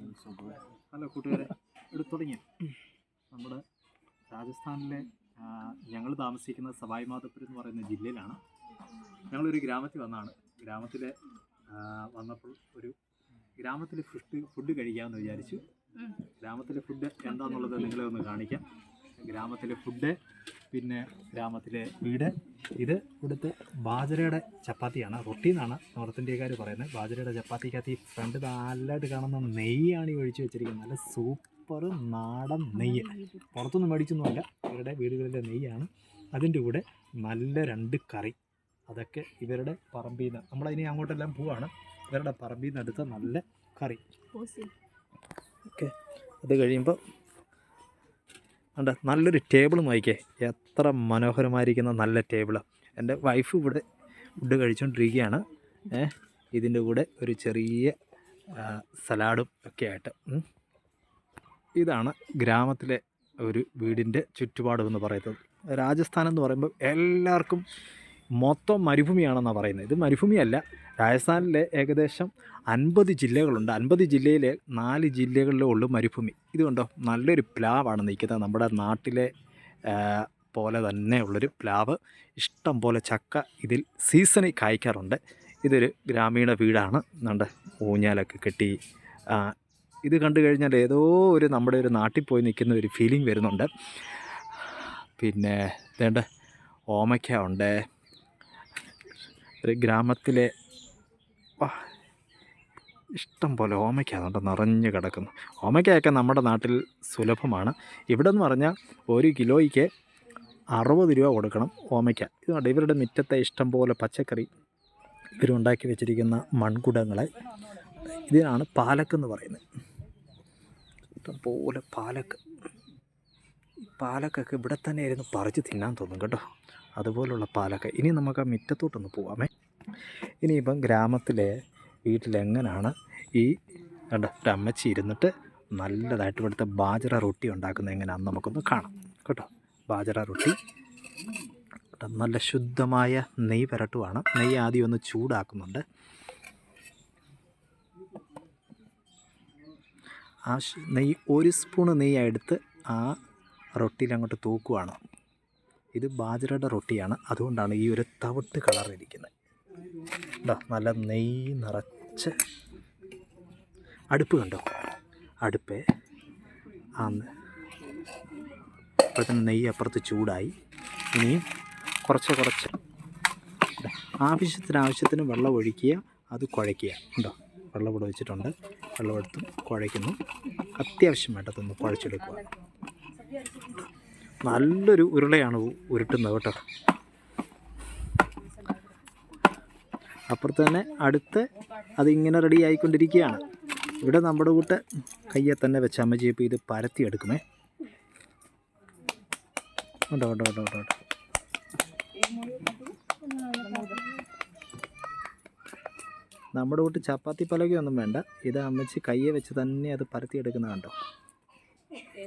Hello കൂട്ടുകാരെ എടുത്തു തുടങ്ങി. നമ്മുടെ രാജസ്ഥാനിലെ ഞങ്ങൾ താമസിക്കുന്ന സവായ് മാധപ്പൂർ എന്ന് പറയുന്ന ജില്ലയിലാണ്. ഞങ്ങളൊരു ഗ്രാമത്തിൽ വന്നാണ്. ഗ്രാമത്തിൽ വന്നപ്പോൾ ഒരു ഗ്രാമത്തിലെ ഫുഡ് ഫുഡ് കഴിക്കാമെന്ന് വിചാരിച്ചു. ഗ്രാമത്തിലെ ഫുഡ് എന്താണെന്നുള്ളത് നിങ്ങളെ ഒന്ന് കാണിക്കാം. ഗ്രാമത്തിലെ ഫുഡ് പിന്നെ ഗ്രാമത്തിലെ വീട് ഇത് ഇവിടുത്തെ ബാജരയുടെ ചപ്പാത്തിയാണ്. റൊട്ടി എന്നാണ് നോർത്ത് ഇന്ത്യക്കാർ പറയുന്നത്. ബാജരയുടെ ചപ്പാത്തിക്കകത്ത് ഈ ഫ്രണ്ട് നല്ലതായിട്ട് കാണുന്ന നെയ്യാണ് ഈ ഒഴിച്ചു വെച്ചിരിക്കുന്നത്. നല്ല സൂപ്പർ നാടൻ നെയ്യ്. പുറത്തൊന്നും മേടിച്ചൊന്നുമല്ല. ഇവരുടെ വീടുകളിലെ നെയ്യാണ്. അതിന്റെ കൂടെ നല്ല രണ്ട് കറി. അതൊക്കെ ഇവരുടെ പറമ്പിൽ നിന്ന് നമ്മളതിനെ അങ്ങോട്ടെല്ലാം പോവാണ്. ഇവരുടെ പറമ്പിൽ നിന്ന് എടുത്ത നല്ല കറി ഓക്കെ. അത് കഴിയുമ്പോൾ ഉണ്ട് നല്ലൊരു ടേബിൾ നോക്കിക്കേ. എത്ര മനോഹരമായിരിക്കുന്ന നല്ല ടേബിൾ എന്റെ വൈഫ് ഇവിടെ ഫുഡ് കഴിച്ചുകൊണ്ടിരിക്കുകയാണ് ഇതിന്റെ കൂടെ ഒരു ചെറിയ സലാഡും ഒക്കെ ആയിട്ട്. ഇതാണ് ഗ്രാമത്തിലെ ഒരു വീടിന്റെ ചുറ്റുപാടും എന്ന് പറയുന്നത്. രാജസ്ഥാൻ എന്ന് പറയുമ്പോൾ എല്ലാവർക്കും മൊത്തം മരുഭൂമിയാണെന്നാണ് പറയുന്നത്. ഇത് മരുഭൂമിയല്ല. രാജസ്ഥാനിലെ ഏകദേശം അൻപത് ജില്ലകളുണ്ട്. അൻപത് ജില്ലയിലെ നാല് ജില്ലകളിലേ ഉള്ളൂ മരുഭൂമി. ഇതുകൊണ്ടോ നല്ലൊരു പ്ലാവാണ് നിൽക്കുന്നത്. നമ്മുടെ നാട്ടിലെ പോലെ തന്നെ ഉള്ളൊരു പ്ലാവ്. ഇഷ്ടം പോലെ ചക്ക ഇതിൽ സീസണിൽ കായ്ക്കാറുണ്ട്. ഇതൊരു ഗ്രാമീണ വീടാണ്. നമ്മുടെ ഊഞ്ഞാലൊക്കെ കെട്ടി ഇത് കണ്ടു കഴിഞ്ഞാൽ ഏതോ ഒരു നമ്മുടെ ഒരു നാട്ടിൽ പോയി നിൽക്കുന്ന ഒരു ഫീലിംഗ് വരുന്നുണ്ട്. പിന്നെ വേണ്ട ഓമയ്ക്ക ഉണ്ട്. ഒരു ഗ്രാമത്തിലെ ഇഷ്ടം പോലെ ഓമയ്ക്ക അതുകൊണ്ട് നിറഞ്ഞു കിടക്കുന്നു. ഓമയ്ക്കയൊക്കെ നമ്മുടെ നാട്ടിൽ സുലഭമാണ്. ഇവിടെ എന്ന് പറഞ്ഞാൽ ഒരു കിലോയ്ക്ക് അറുപത് രൂപ കൊടുക്കണം ഓമയ്ക്ക. ഇതുകൊണ്ട് കണ്ടോ ഇവരുടെ മുറ്റത്തെ ഇഷ്ടം പോലെ പച്ചക്കറി ഇവരുണ്ടാക്കി വെച്ചിരിക്കുന്ന മൺകുടങ്ങളെ. ഇതിനാണ് പാലക്ക് എന്ന് പറയുന്നത്. ഇഷ്ടം പോലെ പാലക്ക്. പാലക്കൊക്കെ ഇവിടെ തന്നെ ആയിരുന്നു പറിച്ച് തിന്നാൻ തോന്നും കേട്ടോ. അതുപോലുള്ള പാലക്ക. ഇനി നമുക്ക് ആ മുറ്റത്തോട്ടൊന്ന് പോവാമേ. ഇനിയിപ്പം ഗ്രാമത്തിലെ വീട്ടിലെങ്ങനെയാണ് ഈ കണ്ട ഒരു അമ്മച്ചി ഇരുന്നിട്ട് നല്ലതായിട്ട് ഇവിടുത്തെ ബാജറ റൊട്ടി ഉണ്ടാക്കുന്നത് എങ്ങനെയാണെന്ന് നമുക്കൊന്ന് കാണാം കേട്ടോ. ബാജറ റൊട്ടി. നല്ല ശുദ്ധമായ നെയ്യ് പുരട്ടുവാണ്. നെയ്യ് ആദ്യം ഒന്ന് ചൂടാക്കുന്നുണ്ട്. ആ നെയ്യ് ഒരു സ്പൂണ് നെയ്യ് എടുത്ത് ആ റൊട്ടിയിൽ അങ്ങോട്ട് തൂക്കുവാണ്. ഇത് ബാജറയുടെ റൊട്ടിയാണ്. അതുകൊണ്ടാണ് ഈ ഒരു തവിട്ട് കളറിരിക്കുന്നത് കേട്ടോ നല്ല നെയ് നിറച്ച് അടുപ്പ് കണ്ടോ? അടുപ്പ്. ആന്ന്. ഇപ്പോഴത്തെ നെയ്യ് അപ്പുറത്ത് ചൂടായി. ഇനിയും കുറച്ച് കുറച്ച്. ആവശ്യത്തിന് ആവശ്യത്തിന് വെള്ളം ഒഴിക്കുക അത് കുഴയ്ക്കുക. ഉണ്ടോ വെള്ളം ഇവിടെ വെച്ചിട്ടുണ്ട്. വെള്ളം എടുത്തും കുഴയ്ക്കുന്നു അത്യാവശ്യമായിട്ടതൊന്ന് കുഴച്ചെടുക്കുക. നല്ലൊരു ഉരുളയാണ് ഉരുട്ടുന്നത് കേട്ടോ. അപ്പുറത്ത് തന്നെ അടുത്ത് അതിങ്ങനെ റെഡി ആയിക്കൊണ്ടിരിക്കുകയാണ്. ഇവിടെ നമ്മുടെ കൂട്ട് കയ്യെ തന്നെ വെച്ച് അമ്മ ചെയ്യപ്പോൾ ഇത് പരത്തിയെടുക്കുമേ. ഉണ്ടോ ഉണ്ടോ ഉണ്ടോ ഉണ്ടോ ഉണ്ടോ? നമ്മുടെ കൂട്ട് ചപ്പാത്തി പലകയൊന്നും വേണ്ട. ഇത് അമ്മച്ചി കയ്യെ വെച്ച് തന്നെ അത് പരത്തിയെടുക്കുന്ന കണ്ടോ?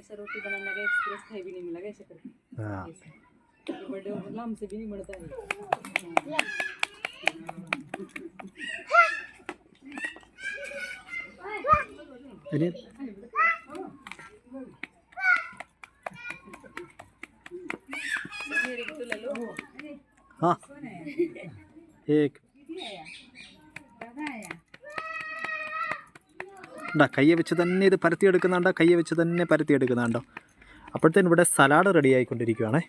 ऐसा रोटी बनाने लगा एक्सप्रेस कहीं भी नहीं मिला ऐसे करके हाँ. बड़े नाम हमसे भी नहीं मिलता है अरे. हाँ. एक. കണ്ടാ? കയ്യെ വെച്ച് തന്നെ ഇത് പരത്തിയെടുക്കുന്നുണ്ടോ? കയ്യെ വെച്ച് തന്നെ പരത്തിയെടുക്കുന്നുണ്ടോ? അപ്പോഴത്തേന് ഇവിടെ സലാഡ് റെഡി ആയിക്കൊണ്ടിരിക്കുകയാണ്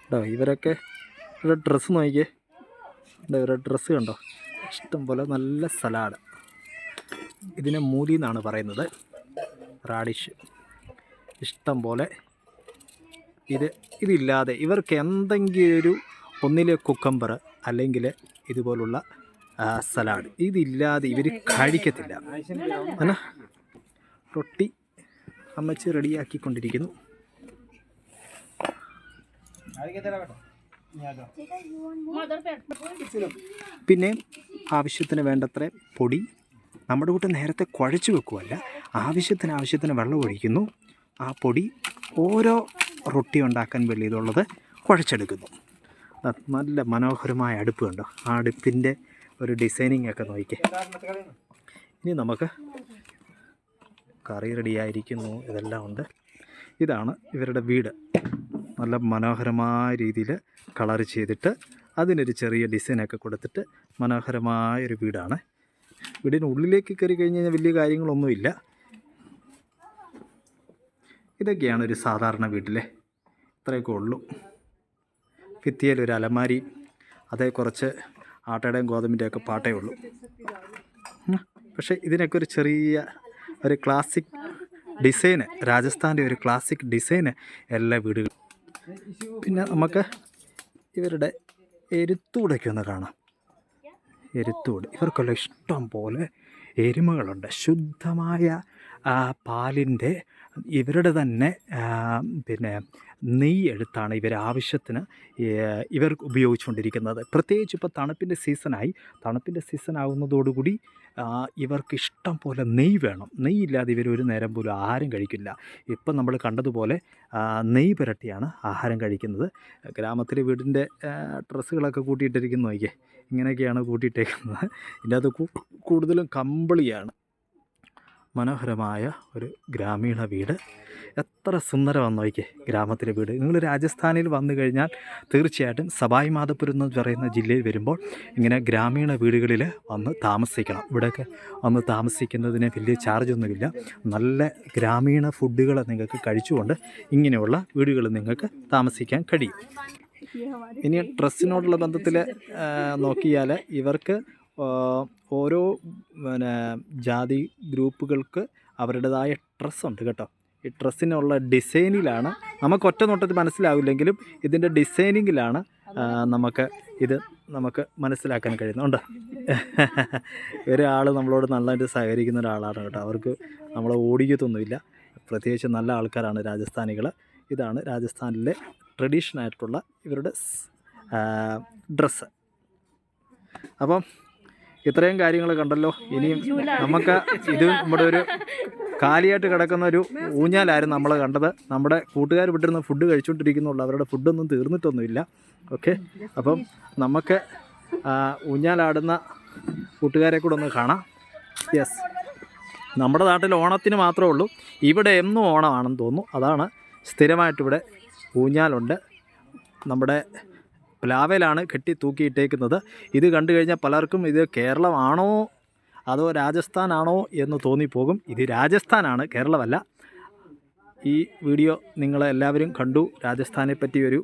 കേട്ടോ ഇവരൊക്കെ ഇവരുടെ ഡ്രസ്സ് നോക്കിയേ. എന്താ ഇവരുടെ ഡ്രസ്സ് കണ്ടോ? ഇഷ്ടംപോലെ നല്ല സലാഡ്. ഇതിനെ മൂലി എന്നാണ് പറയുന്നത്. റാഡിഷ്. ഇഷ്ടംപോലെ ഇത് ഇതില്ലാതെ ഇവർക്ക് എന്തെങ്കിലും ഒരു ഒന്നിലെ കുക്കമ്പർ അല്ലെങ്കിൽ ഇതുപോലുള്ള സലാഡ്. ഇതില്ലാതെ ഇവർ കഴിക്കത്തില്ല. എന്നാ റൊട്ടി അമ്മച്ച് റെഡിയാക്കിക്കൊണ്ടിരിക്കുന്നു. പിന്നെ ആവശ്യത്തിന് വേണ്ടത്ര പൊടി. നമ്മുടെ കൂട്ട് നേരത്തെ കുഴച്ച് വെക്കുമല്ല ആവശ്യത്തിന് ആവശ്യത്തിന് വെള്ളം ഒഴിക്കുന്നു. ആ പൊടി ഓരോ റൊട്ടി ഉണ്ടാക്കാൻ വേണ്ടിയിട്ടുള്ളത് കുഴച്ചെടുക്കുന്നു. നല്ല മനോഹരമായ അടുപ്പ് കണ്ടോ? ആ അടുപ്പിന്റെ ഒരു ഡിസൈനിങ് ഒക്കെ നോക്കിക്കേ. ഇനി നമുക്ക് കറി റെഡിയായിരിക്കുന്നു ഇതെല്ലാം ഉണ്ട്. ഇതാണ് ഇവരുടെ വീട്. നല്ല മനോഹരമായ രീതിയിൽ കളർ ചെയ്തിട്ട് അതിനൊരു ചെറിയ ഡിസൈനൊക്കെ കൊടുത്തിട്ട് മനോഹരമായൊരു വീടാണ്. വീടിന് ഉള്ളിലേക്ക് കയറി കഴിഞ്ഞ് കഴിഞ്ഞാൽ വലിയ കാര്യങ്ങളൊന്നുമില്ല. ഇതൊക്കെയാണ് ഒരു സാധാരണ വീട്ടിലെ ഇത്രയൊക്കെ ഉള്ളൂ. ഭിത്തിയിൽ ഒരു അലമാരി അതേ കുറച്ച് ആട്ടയുടെയും ഗോതമ്പിന്റെയും ഒക്കെ പാട്ടേ ഉള്ളൂ. പക്ഷേ ഇതിനൊക്കെ ഒരു ചെറിയ ഒരു ക്ലാസിക് ഡിസൈന് രാജസ്ഥാന്റെ ഒരു ക്ലാസിക് ഡിസൈന് എല്ലാ വീടുകളും പിന്നെ നമുക്ക് ഇവരുടെ എരുത്തൂടൊക്കെ ഒന്ന് കാണാം. എരുത്തൂട്. ഇവർക്കെല്ലാം ഇഷ്ടം പോലെ എരുമകളുണ്ട്. ശുദ്ധമായ പാലിന്റെ ഇവരുടെ തന്നെ പിന്നെ നെയ്യ് എടുത്താണ് ഇവർ ആവശ്യത്തിന് ഇവർ ഉപയോഗിച്ചുകൊണ്ടിരിക്കുന്നത്. പ്രത്യേകിച്ച് ഇപ്പോൾ തണുപ്പിന്റെ സീസണായി തണുപ്പിന്റെ സീസൺ ആകുന്നതോടുകൂടി ഇവർക്ക് ഇഷ്ടം പോലെ നെയ്യ് വേണം. നെയ്യ് ഇല്ലാതെ ഇവർ ഒരു നേരം പോലും ആഹാരം കഴിക്കില്ല. ഇപ്പം നമ്മൾ കണ്ടതുപോലെ നെയ്യ് പുരട്ടിയാണ് ആഹാരം കഴിക്കുന്നത്. ഗ്രാമത്തിലെ വീടിന്റെ ഡ്രസ്സുകളൊക്കെ കൂട്ടിയിട്ടിരിക്കുന്നു. നോക്കിയേ ഇങ്ങനെയൊക്കെയാണ് കൂട്ടിയിട്ടേക്കുന്നത്. ഇതിന്റെ അത് കൂടുതലും കമ്പിളിയാണ്. മനോഹരമായ ഒരു ഗ്രാമീണ വീട്. എത്ര സുന്ദരമാണെന്ന് നോക്കിയേ ഗ്രാമത്തിലെ വീട്. നിങ്ങൾ രാജസ്ഥാനിൽ വന്നു കഴിഞ്ഞാൽ തീർച്ചയായിട്ടും സബായി മാധപുരം എന്ന് പറയുന്ന ജില്ലയിൽ വരുമ്പോൾ ഇങ്ങനെ ഗ്രാമീണ വീടുകളിൽ വന്ന് താമസിക്കണം. ഇവിടെയൊക്കെ വന്ന് താമസിക്കുന്നതിന് വലിയ ചാർജൊന്നുമില്ല നല്ല ഗ്രാമീണ ഫുഡുകൾ നിങ്ങൾക്ക് കഴിച്ചുകൊണ്ട് ഇങ്ങനെയുള്ള വീടുകൾ നിങ്ങൾക്ക് താമസിക്കാൻ കഴിയും. ഇനി ഡ്രസ്സിനോടുള്ള ബന്ധത്തിൽ നോക്കിയാൽ ഇവർക്ക് ഓരോ പിന്നെ ജാതി ഗ്രൂപ്പുകൾക്ക് അവരുടേതായ ഡ്രസ്സുണ്ട് കേട്ടോ. ഈ ഡ്രസ്സിനുള്ള ഡിസൈനിലാണ്. നമുക്ക് ഒറ്റ നോട്ടത്തിൽ മനസ്സിലാവില്ലെങ്കിലും ഇതിന്റെ ഡിസൈനിങ്ങിലാണ് നമുക്ക് ഇത് നമുക്ക് മനസ്സിലാക്കാൻ കഴിയുന്നുണ്ട് ഒരാൾ നമ്മളോട് നന്നായിട്ട് സഹകരിക്കുന്ന ഒരാളാണ് കേട്ടോ. അവർക്ക് നമ്മളെ ഓടിക്കത്തൊന്നുമില്ല. പ്രത്യേകിച്ച് നല്ല ആൾക്കാരാണ് രാജസ്ഥാനികൾ ഇതാണ് രാജസ്ഥാനിലെ ട്രഡീഷണൽ ആയിട്ടുള്ള ഇവരുടെ ഡ്രസ്സ്. അപ്പം ഇത്രയും കാര്യങ്ങൾ കണ്ടല്ലോ. ഇനിയും നമുക്ക് ഇത് നമ്മുടെ ഒരു കാലിയായിട്ട് കിടക്കുന്ന ഒരു ഊഞ്ഞാലായിരുന്നു നമ്മൾ കണ്ടത്. നമ്മുടെ കൂട്ടുകാർ വിട്ടിരുന്ന ഫുഡ് കഴിച്ചുകൊണ്ടിരിക്കുന്നുള്ളൂ അവരുടെ ഫുഡൊന്നും തീർന്നിട്ടൊന്നുമില്ല. ഓക്കെ അപ്പം നമുക്ക് ഊഞ്ഞാലാടുന്ന കൂട്ടുകാരെ കൂടെ ഒന്ന് കാണാം. യെസ് നമ്മുടെ നാട്ടിൽ ഓണത്തിന് മാത്രമേ ഉള്ളൂ. ഇവിടെ എന്നും ഓണമാണെന്ന് തോന്നുന്നു. അതാണ് സ്ഥിരമായിട്ടിവിടെ ഊഞ്ഞാലുണ്ട്. നമ്മുടെ പ്ലാവയിലാണ് കെട്ടി തൂക്കിയിട്ടേക്കുന്നത്. ഇത് കണ്ടു കഴിഞ്ഞാൽ പലർക്കും ഇത് കേരളമാണോ അതോ രാജസ്ഥാനാണോ എന്ന് തോന്നിപ്പോകും. ഇത് രാജസ്ഥാനാണ് കേരളമല്ല. ഈ വീഡിയോ നിങ്ങളെല്ലാവരും കണ്ടു. രാജസ്ഥാനെ പറ്റി ഒരു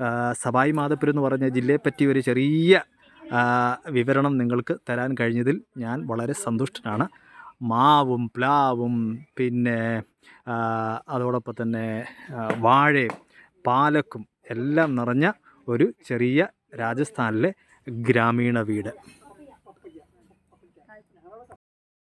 ആ, സവായി മാധപുരം എന്ന് പറഞ്ഞ ജില്ലയെപ്പറ്റി ഒരു ചെറിയ വിവരണം നിങ്ങൾക്ക് തരാൻ കഴിഞ്ഞതിൽ ഞാൻ വളരെ സന്തുഷ്ടനാണ്. മാവും പ്ലാവും പിന്നെ അതോടൊപ്പം തന്നെ വാഴയും പാലക്കും എല്ലാം നിറഞ്ഞ ഒരു ചെറിയ രാജസ്ഥാനിലെ ഗ്രാമീണ വീട്.